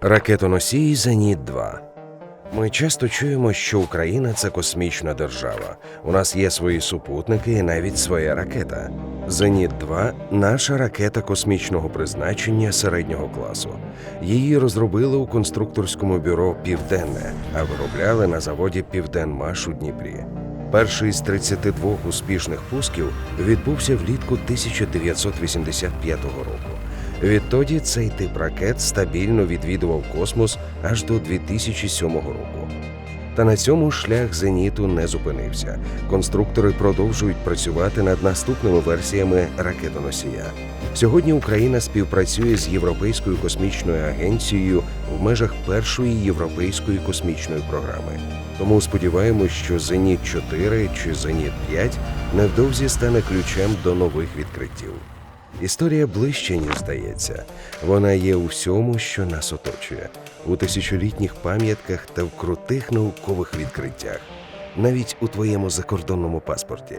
Ракетоносій Зеніт-2 Ми часто чуємо, що Україна це космічна держава. У нас є свої супутники і навіть своя ракета. Зеніт-2 наша ракета космічного призначення середнього класу. Її розробили у конструкторському бюро Південне, а виробляли на заводі Південмаш у Дніпрі. Перший з 32 успішних пусків відбувся влітку 1985 року. Відтоді цей тип ракет стабільно відвідував космос аж до 2007 року. Та на цьому шлях зеніту не зупинився. Конструктори продовжують працювати над наступними версіями ракетоносія. Сьогодні Україна співпрацює з Європейською космічною агенцією в межах першої європейської космічної програми. Тому сподіваємось, що Зеніт 4 чи Зеніт 5 невдовзі стане ключем до нових відкриттів. Історія ближче, ніж здається. Вона є у всьому, що нас оточує, у тисячолітніх пам'ятках та в крутих наукових відкриттях, навіть у твоєму закордонному паспорті.